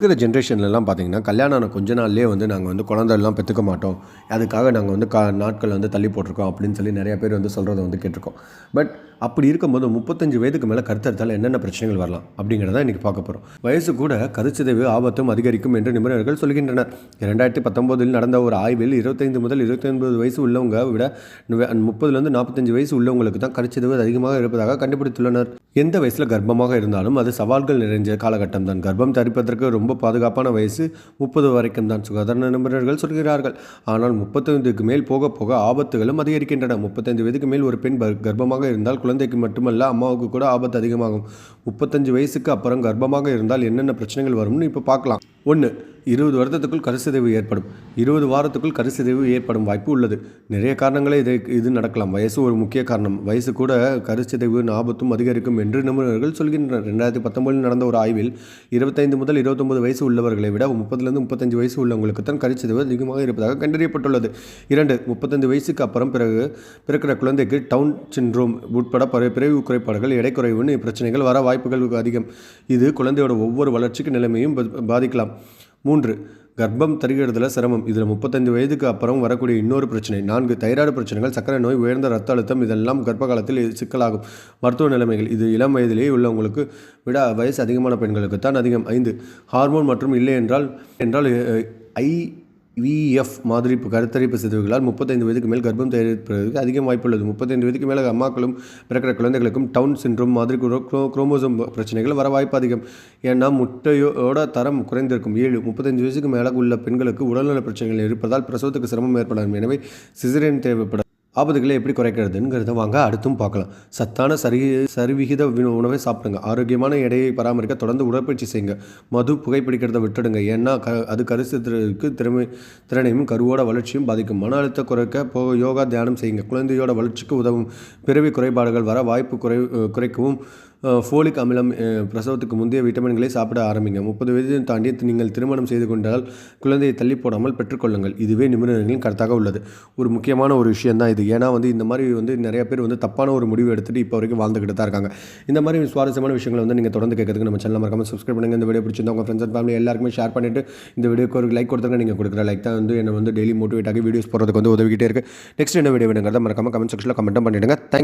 இருக்கிற ஜென்ரேஷன்லலாம் பார்த்தீங்கன்னா கல்யாணம் ஆன கொஞ்ச நாள்லேயே வந்து நாங்கள் வந்து குழந்தைலாம் பெற்றுக்க மாட்டோம். அதுக்காக நாங்கள் வந்து கா நாட்கள் வந்து தள்ளி போட்டிருக்கோம் அப்படின்னு சொல்லி நிறைய பேர் வந்து சொல்கிறத வந்து கேட்டிருக்கோம். பட் அப்படி இருக்கும்போது முப்பத்தஞ்சு வயதுக்கு மேலே கருத்தறுத்தால் என்னென்ன பிரச்சனைகள் வரலாம் அப்படிங்கிறத இன்றைக்கி பார்க்க போகிறோம் வயசு கூட கருச்சிதைவு ஆபத்தும் அதிகரிக்கும் என்று நிபுணர்கள் சொல்கின்றனர். இரண்டாயிரத்தி பத்தொம்போதில் நடந்த ஒரு ஆய்வில் இருபத்தைந்து முதல் இருபத்தொன்பது வயசு உள்ளவங்க விட முப்பதுலேருந்து நாற்பத்தஞ்சு வயசு உள்ளவங்களுக்கு தான் கருச்சிதைவு அதிகமாக இருப்பதாக கண்டுபிடித்துள்ளனர். எந்த வயசில் கர்ப்பமாக இருந்தாலும் அது சவால்கள் நிறைஞ்ச காலகட்டம் தான். கர்ப்பம் தரிப்பதற்கு ரொம்ப பாதுகாப்பான வயசு முப்பது வரைக்கும் தான் சுகாதார நிபுணர்கள் சொல்கிறார்கள். ஆனால் முப்பத்தைந்துக்கு மேல் போக போக ஆபத்துகளும் அதிகரிக்கின்றன. முப்பத்தைந்து வயதுக்கு மேல் ஒரு பெண் கர்ப்பமாக இருந்தால் குழந்தைக்கு மட்டுமல்ல அம்மாவுக்கு கூட ஆபத்து அதிகமாகும். முப்பத்தஞ்சு வயசுக்கு அப்புறம் கர்ப்பமாக இருந்தால் என்னென்ன பிரச்சனைகள் வரும்னு இப்போ பார்க்கலாம். ஒன்று இருபது வருடத்துக்குள் கருச்சிதைவு ஏற்படும். இருபது வாரத்துக்குள் கருச்சிதைவு ஏற்படும் வாய்ப்பு உள்ளது. நிறைய காரணங்களே இது இது நடக்கலாம். வயசு ஒரு முக்கிய காரணம். வயசு கூட கருச்சிதைவு ஆபத்தும் அதிகரிக்கும் என்று நிபுணர்கள் சொல்கின்றனர். ரெண்டாயிரத்தி பத்தொன்பதில் நடந்த ஒரு ஆய்வில் இருபத்தைந்து முதல் இருபத்தொம்பது வயசு உள்ளவர்களை விட முப்பதுலேருந்து முப்பத்தஞ்சு வயசு உள்ளவங்களுக்கு தான் கருச்சிதைவு அதிகமாக இருப்பதாக கண்டறியப்பட்டுள்ளது. இரண்டு முப்பத்தஞ்சு வயசுக்கு அப்புறம் பிறகு பிறக்கிற குழந்தைக்கு டவுன் சின்ரோம் உட்பட பல பிறவி குறைபாடுகள் எடை குறைவுன்னு பிரச்சனைகள் வர வாய்ப்புகள் அதிகம். இது குழந்தையோட ஒவ்வொரு வளர்ச்சிக்கு நிலைமையும் பாதிக்கலாம். மூன்று கர்ப்பம் தருகிறதுல சிரமம். இதில் முப்பத்தஞ்சு வயதுக்கு அப்புறம் வரக்கூடிய இன்னொரு பிரச்சனை. நான்கு தைராய்டு பிரச்சனைகள் சர்க்கரை நோய் உயர்ந்த ரத்த அழுத்தம் இதெல்லாம் கர்ப்ப காலத்தில் சிக்கலாகும். மருத்துவ நிலைமைகள். இது இளம் வயதிலேயே உள்ளவங்களுக்கு விட வயசு அதிகமான பெண்களுக்கு தான் அதிகம். ஐந்து ஹார்மோன் மற்றும் இல்லை என்றால் என்றால் ஐ விஇஎஃப் மாதிரி இப்போ கருத்தரிப்பு சிதைவுகளால் முப்பத்தைந்து வயதுக்கு மேல் கர்ப்பம் தயாரிப்பதற்கு அதிகம் வாய்ப்புள்ளது. முப்பத்தைந்து வயதுக்கு மேலே அம்மாக்களும் பிறக்கிற குழந்தைகளுக்கும் டவுன் சின்ரோம் மாதிரி குரோ- குரோ குரோமோசோம் பிரச்சனைகள் வர வாய்ப்பு அதிகம். ஏன்னா முட்டையோட தரம் குறைந்திருக்கும். ஏழு முப்பத்தஞ்சு வயசுக்கு மேலே உள்ள பெண்களுக்கு உடல்நல பிரச்சனைகள் இருப்பதால் பிரசவத்துக்கு சிரமம் ஏற்படலாம். எனவே சிசிரியன் தேவைப்பட ஆபத்துகளை எப்படி குறைக்கிறதுங்கிறத வாங்க அடுத்தும் பார்க்கலாம். சத்தான சரி சரிவிகித உணவை சாப்பிடுங்க. ஆரோக்கியமான எடையை பராமரிக்க தொடர்ந்து உடற்பயிற்சி செய்யுங்க. மது புகைப்பிடிக்கிறத விட்டுடுங்க. ஏன்னா க அது கருசித்திற்கு திறமை திறனையும் கருவோட வளர்ச்சியும் பாதிக்கும். மன அழுத்த குறைக்க போ யோகா தியானம் செய்யுங்க. குழந்தையோட வளர்ச்சிக்கு உதவும். பிறவி குறைபாடுகள் வர வாய்ப்பு குறை குறைக்கவும் ஃபோலிக் அமிலம் பிரசவத்துக்கு முந்தைய விட்டமின்களை சாப்பிட ஆரம்பிங்க. முப்பது வயதை தாண்டி நீங்கள் திருமணம் செய்து கொண்டால் குழந்தையை தள்ளி போடாமல் பெற்றுக்கொள்ளுங்கள் இதுவே நிபுணர்களின் கருத்தாக உள்ளது. ஒரு முக்கியமான ஒரு விஷயம் தான் இது. ஏன்னா வந்து இந்த மாதிரி வந்து நிறைய பேர் வந்து தப்பான ஒரு முடிவு எடுத்துட்டு இப்போ வரைக்கும் வாழ்ந்துக்கிட்டு தான் இருக்காங்க. இந்த மாதிரி சுவாரஸ்யமான விஷயங்களை வந்து நீங்கள் தொடர்ந்து கேட்கறதுக்கு நம்ம சேனல் மறக்காமல் சப்ஸ்கிரைப் பண்ணுங்க. இந்த வீடியோ பிடிச்சிருந்தா உங்கள் ஃப்ரெண்ட்ஸ் அண்ட் ஃபேமிலி எல்லாருக்குமே ஷேர் பண்ணிட்டு இந்த வீடியோக்கு ஒரு லைக் கொடுத்துருங்க. நீங்கள் கொடுக்குற லைக் தான் வந்து என்னை வந்து டெய்லி மோட்டிவேட் ஆகி வீடியோஸ் போகிறதுக்கு வந்து உதவிக்கிட்டே இருக்குது நெக்ஸ்ட் என்ன வீடியோ வேணுங்கிறத மறக்காம கமெண்ட் செக்ஷனில் கமெண்ட்டும் பண்ணிடுங்க. தேங்க்